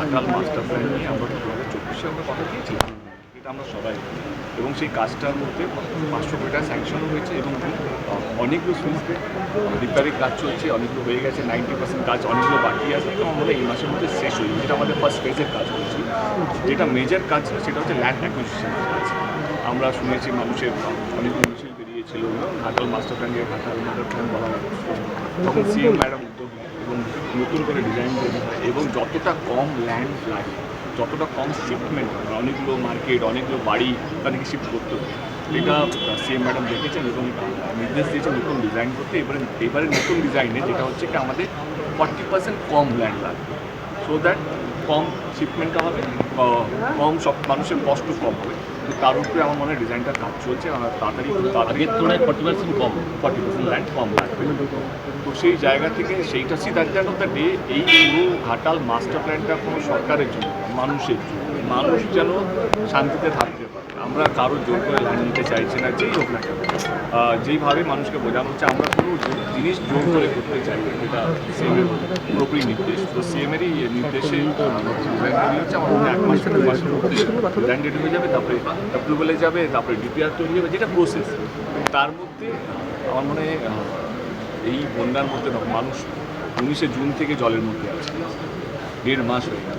Ghatal master plan নিয়ে আমরা চব্বিশে আমরা কথা দিয়েছিলাম। এটা আমরা সবাই এবং সেই কাজটার মধ্যে পাঁচশো কোটি স্যাংশনও হয়েছে এবং অনেকগুলো সুইচে রিপেয়ারিং কাজ চলছে, অনেকগুলো হয়ে গেছে নাইনটি পার্সেন্ট কাজ অনেকগুলো বাকি আছে এবং আমরা এই মাসের মধ্যে শেষ হয়ে যাবে। যেটা আমাদের ফার্স্ট ফেজের কাজ করছি যেটা মেজর কাজ ছিল সেটা হচ্ছে ল্যান্ড অ্যাকুইজিশন কাজ। আমরা শুনেছি মানুষের অনেকগুলো মিছিল বেরিয়েছিল। Ghatal master plan Ghatal master plan বলা তখন সিএম ম্যাডাম নতুন করে ডিজাইন তৈরি হয় এবং যতটা কম ল্যান্ড লাগে, যতটা কম শিপমেন্ট অনেকগুলো মার্কেট অনেকগুলো বাড়ি তাদেরকে শিফট করতে হবে এটা সিএম ম্যাডাম দেখেছেন এবং নির্দেশ দিয়েছেন নতুন ডিজাইন করতে। এবারে এবারে নতুন ডিজাইনে যেটা হচ্ছে কি, আমাদের ফর্টি পার্সেন্ট কম ল্যান্ড লাগবে সো দ্যাট কম শিপমেন্টটা হবে কম সব মানুষের কষ্ট কম হবে। তার উপরে আমার মনে হয় ডিজাইনটার কাজ চলছে আর তাড়াতাড়ি তাড়াতাড়ি তুলনায় ফর্টি পার্সেন্ট কম ফর্টি পার্সেন্ট ল্যান্ড কম লাগবে তো সেই জায়গা থেকে সেইটা see that of the day এই পুরো ঘাটাল মাস্টার প্ল্যানটা কোনো সরকারের জন্য মানুষের জন্য। মানুষ যেন শান্তিতে পারে আমরা কারও জোর করে ল্যান্ড নিতে চাইছি না, যেই হোক না কেন। যেইভাবে মানুষকে বোঝানো হচ্ছে, আমরা কোনো জিনিস জোর করে করতে চাই এটা সিএমের পুরোপুরি নির্দেশ। তো সিএমেরই নির্দেশে হচ্ছে এক দু মাসের মধ্যে হয়ে যাবে, তারপরে অ্যাপ্রুভালে যাবে, তারপরে ডিপিআর তৈরি হবে, যেটা প্রসেস তার মধ্যে আমার মনে হয় এই বন্যার মধ্যে মানুষ উনিশে জুন থেকে জলের মধ্যে আছে। দেড় মাস হয়ে গেল।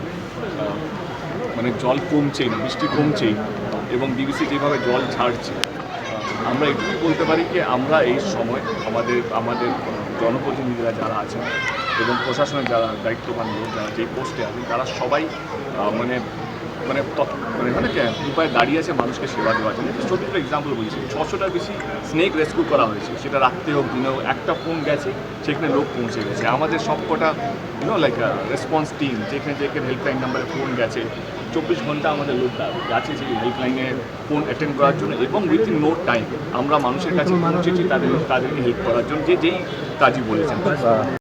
মানে জল কমছেই না, বৃষ্টি কমছেই। এবং ডিবিসি যেভাবে জল ছাড়ছে, আমরা এটুকুই বলতে পারি যে আমরা এই সময় আমাদের আমাদের জনপ্রতিনিধিরা যারা আছেন এবং প্রশাসনের যারা দায়িত্ববান লোক যারা যে পোস্টে আছেন, তারা সবাই মানে মানে মানে মানে উপায় দাঁড়িয়ে আছে মানুষকে সেবা দেওয়ার জন্য। একটা ছোট্ট এক্সাম্পল বলছি ছশোটার বেশি স্নেক রেস্কিউ করা হয়েছে। সেটা রাত্রে হোক, দিনে হোক, একটা ফোন গেছে, সেখানে লোক পৌঁছে গেছে। আমাদের সবকটা ইউনো লাইক রেসপন্স টিম যেখানে যেখানে হেল্পলাইন নাম্বারে ফোন গেছে চব্বিশ ঘণ্টা আমাদের লোক আছে সেই হেল্পলাইনে ফোন অ্যাটেন্ড করার জন্য এবং উইথিন নো টাইম আমরা মানুষের কাছে পৌঁছেছি, তাদের তাদেরকে হেল্প করার জন্য, যে যেই কাজই বলেছেন।